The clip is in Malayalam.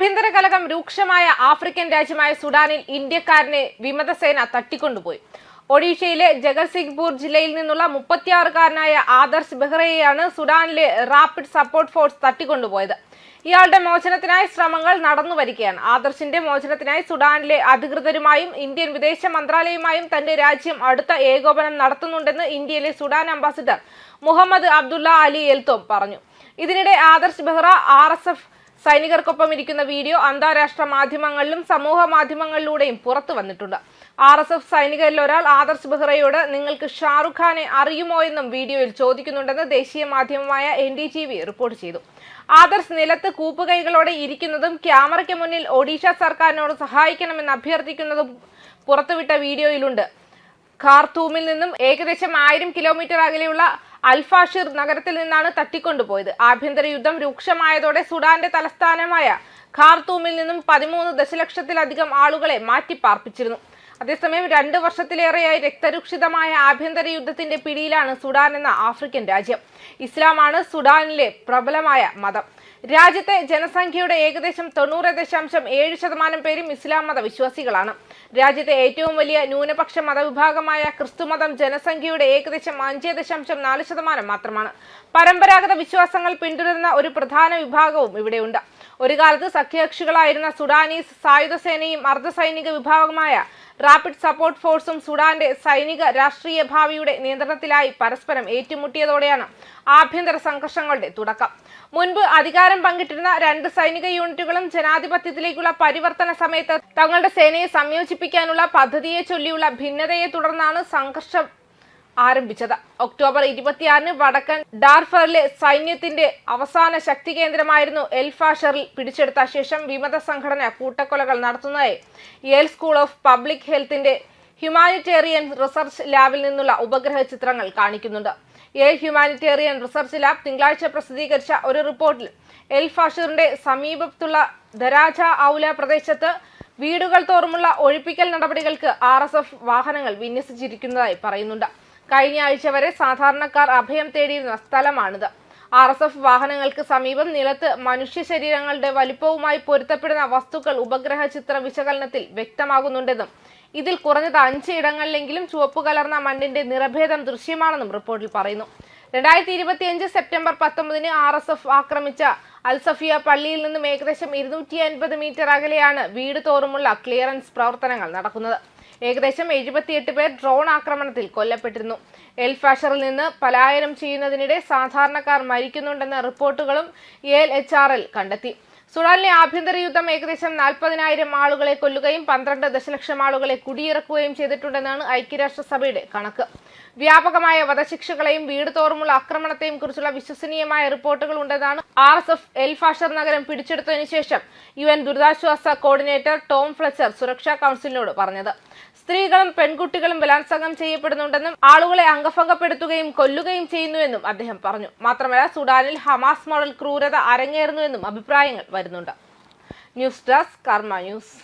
ആഭ്യന്തര കലകം രൂക്ഷമായ ആഫ്രിക്കൻ രാജ്യമായ സുഡാനിൽ ഇന്ത്യക്കാരനെ വിമതസേന തട്ടിക്കൊണ്ടുപോയി. ഒഡീഷയിലെ ജഗത്സിംഗ്പൂർ ജില്ലയിൽ നിന്നുള്ള മുപ്പത്തിയാറുകാരനായ ആദർശ് ബെഹ്റയെയാണ് സുഡാനിലെ റാപ്പിഡ് സപ്പോർട്ട് ഫോഴ്സ് തട്ടിക്കൊണ്ടുപോയത്. ഇയാളുടെ മോചനത്തിനായി ശ്രമങ്ങൾ നടന്നു വരികയാണ്. ആദർശിന്റെ മോചനത്തിനായി സുഡാനിലെ അധികൃതരുമായും ഇന്ത്യൻ വിദേശ മന്ത്രാലയവുമായും തന്റെ രാജ്യം അടുത്ത ഏകോപനം നടത്തുന്നുണ്ടെന്ന് ഇന്ത്യയിലെ Sudan ambassador Mohamed Abdalla Ali Eltom പറഞ്ഞു. ഇതിനിടെ Adarsh Behera R S F സൈനികർക്കൊപ്പം ഇരിക്കുന്ന വീഡിയോ അന്താരാഷ്ട്ര മാധ്യമങ്ങളിലും സമൂഹ മാധ്യമങ്ങളിലൂടെയും പുറത്തു വന്നിട്ടുണ്ട്. ആർ എസ് എഫ് സൈനികരിൽ ഒരാൾ ആദർശ് ബെഹ്റയോട് നിങ്ങൾക്ക് ഷാറുഖ് ഖാനെ അറിയുമോ എന്നും വീഡിയോയിൽ ചോദിക്കുന്നുണ്ടെന്ന് ദേശീയ മാധ്യമമായ N D T V report ചെയ്തു. ആദർശ് നിലത്ത് കൂപ്പുകൈകളോടെ ഇരിക്കുന്നതും ക്യാമറയ്ക്ക് മുന്നിൽ ഒഡീഷ സർക്കാരിനോട് സഹായിക്കണമെന്ന് അഭ്യർത്ഥിക്കുന്നതും പുറത്തുവിട്ട വീഡിയോയിലുണ്ട്. ഖാർത്തൂമിൽ നിന്നും ഏകദേശം ആയിരം കിലോമീറ്റർ അകലെയുള്ള അൽഫാഷിർ നഗരത്തിൽ നിന്നാണ് തട്ടിക്കൊണ്ടുപോയത്. ആഭ്യന്തര യുദ്ധം രൂക്ഷമായതോടെ സുഡാന്റെ തലസ്ഥാനമായ ഖാർത്തൂമിൽ നിന്നും പതിമൂന്ന് ദശലക്ഷത്തിലധികം ആളുകളെ മാറ്റിപ്പാർപ്പിച്ചിരുന്നു അതേസമയം രണ്ട് വർഷത്തിലേറെയായി രക്തരൂക്ഷിതമായ ആഭ്യന്തര യുദ്ധത്തിന്റെ പിടിയിലാണ് സുഡാൻ എന്ന ആഫ്രിക്കൻ രാജ്യം. ഇസ്ലാമാണ് സുഡാനിലെ പ്രബലമായ മതം. രാജ്യത്തെ ജനസംഖ്യയുടെ ഏകദേശം തൊണ്ണൂറ് ദശാംശം ഏഴ് ശതമാനം പേരും ഇസ്ലാം മത വിശ്വാസികളാണ് രാജ്യത്തെ ഏറ്റവും വലിയ ന്യൂനപക്ഷ മതവിഭാഗമായ ക്രിസ്തുമതം ജനസംഖ്യയുടെ ഏകദേശം അഞ്ച് ദശാംശം നാല് ശതമാനം മാത്രമാണ്. പരമ്പരാഗത വിശ്വാസങ്ങൾ പിന്തുടരുന്ന ഒരു പ്രധാന വിഭാഗവും ഇവിടെയുണ്ട്. ഒരു കാലത്ത് സഖ്യകക്ഷികളായിരുന്ന സുഡാനീസ് സായുധ സേനയും അർദ്ധസൈനിക വിഭാഗമായ റാപ്പിഡ് സപ്പോർട്ട് ഫോഴ്സും സുഡാന്റെ സൈനിക രാഷ്ട്രീയ ഭാവിയുടെ നിയന്ത്രണത്തിലായി പരസ്പരം ഏറ്റുമുട്ടിയതോടെയാണ് ആഭ്യന്തര സംഘർഷങ്ങളുടെ തുടക്കം. മുൻപ് അധികാരം പങ്കിട്ടിരുന്ന രണ്ട് സൈനിക യൂണിറ്റുകളും ജനാധിപത്യത്തിലേക്കുള്ള പരിവർത്തന സമയത്ത് തങ്ങളുടെ സേനയെ സംയോജിപ്പിക്കാനുള്ള പദ്ധതിയെ ചൊല്ലിയുള്ള ഭിന്നതയെ തുടർന്നാണ് സംഘർഷം ആരംഭിച്ചത്. ഒക്ടോബർ ഇരുപത്തിയാറിന് വടക്കൻ ഡാർഫറിലെ സൈന്യത്തിന്റെ അവസാന ശക്തി കേന്ദ്രമായിരുന്നു എൽഫാഷറിൽ പിടിച്ചെടുത്ത ശേഷം വിമത സംഘടന കൂട്ടക്കൊലകൾ നടത്തുന്നതായി. യേൽ സ്കൂൾ ഓഫ് പബ്ലിക് ഹെൽത്തിന്റെ ഹ്യൂമാനിറ്റേറിയൻ റിസർച്ച് ലാബിൽ നിന്നുള്ള ഉപഗ്രഹ ചിത്രങ്ങൾ കാണിക്കുന്നുണ്ട്. യേൽ ഹ്യൂമാനിറ്റേറിയൻ റിസർച്ച് ലാബ് തിങ്കളാഴ്ച പ്രസിദ്ധീകരിച്ച ഒരു റിപ്പോർട്ടിൽ എൽ ഫാഷറിന്റെ സമീപത്തുള്ള ദരാജ ഔല പ്രദേശത്ത് വീടുകൾ തോറുമുള്ള ഒഴിപ്പിക്കൽ നടപടികൾക്ക് ആർ വാഹനങ്ങൾ വിന്യസിച്ചിരിക്കുന്നതായി പറയുന്നുണ്ട്. കഴിഞ്ഞ ആഴ്ച വരെ സാധാരണക്കാർ അഭയം തേടിയിരുന്ന സ്ഥലമാണിത്. ആർ എസ് എഫ് വാഹനങ്ങൾക്ക് സമീപം നിലത്ത് മനുഷ്യ ശരീരങ്ങളുടെ വലിപ്പവുമായി പൊരുത്തപ്പെടുന്ന വസ്തുക്കൾ ഉപഗ്രഹ ചിത്ര വിശകലനത്തിൽ വ്യക്തമാകുന്നുണ്ടെന്നും ഇതിൽ കുറഞ്ഞത് അഞ്ച് ഇടങ്ങളിലെങ്കിലും ചുവപ്പ് കലർന്ന മണ്ണിന്റെ നിറഭേദം ദൃശ്യമാണെന്നും റിപ്പോർട്ടിൽ പറയുന്നു. രണ്ടായിരത്തി ഇരുപത്തിയഞ്ച് സെപ്റ്റംബർ പത്തൊമ്പതിന് ആർ എസ് എഫ് ആക്രമിച്ച അൽസഫിയ പള്ളിയിൽ നിന്നും ഏകദേശം ഇരുന്നൂറ്റി അൻപത് മീറ്റർ അകലെയാണ് വീട് തോറുമുള്ള ക്ലിയറൻസ് പ്രവർത്തനങ്ങൾ നടക്കുന്നത്. ഏകദേശം എഴുപത്തിയെട്ട് പേർ ഡ്രോൺ ആക്രമണത്തിൽ കൊല്ലപ്പെട്ടിരുന്നു. എൽ ഫാഷറിൽ നിന്ന് പലായനം ചെയ്യുന്നതിനിടെ സാധാരണക്കാർ മരിക്കുന്നുണ്ടെന്ന റിപ്പോർട്ടുകളും എൽ എച്ച് ആർ എൽ കണ്ടെത്തി. സുഡാനിലെ ആഭ്യന്തര യുദ്ധം ഏകദേശം നാൽപ്പതിനായിരം ആളുകളെ കൊല്ലുകയും പന്ത്രണ്ട് ദശലക്ഷം ആളുകളെ കുടിയിറക്കുകയും ചെയ്തിട്ടുണ്ടെന്നാണ് ഐക്യരാഷ്ട്രസഭയുടെ കണക്ക്. വ്യാപകമായ വധശിക്ഷകളെയും വീട് തോറുമുള്ള ആക്രമണത്തെയും കുറിച്ചുള്ള വിശ്വസനീയമായ റിപ്പോർട്ടുകൾ ഉണ്ടെന്നാണ് R S F El Fasher നഗരം പിടിച്ചെടുത്തതിനു ശേഷം യു എൻ ദുരിതാശ്വാസ കോർഡിനേറ്റർ ടോം ഫ്ലച്ചർ സുരക്ഷാ കൗൺസിലിനോട് പറഞ്ഞത്. സ്ത്രീകളും പെൺകുട്ടികളും ബലാത്സംഗം ചെയ്യപ്പെടുന്നുണ്ടെന്നും ആളുകളെ അംഗഭംഗപ്പെടുത്തുകയും കൊല്ലുകയും ചെയ്യുന്നുവെന്നും അദ്ദേഹം പറഞ്ഞു. മാത്രമല്ല സുഡാനിൽ ഹമാസ് മോഡൽ ക്രൂരത അരങ്ങേറുന്നുവെന്നും അഭിപ്രായങ്ങൾ വരുന്നുണ്ട്. News desk Karma news.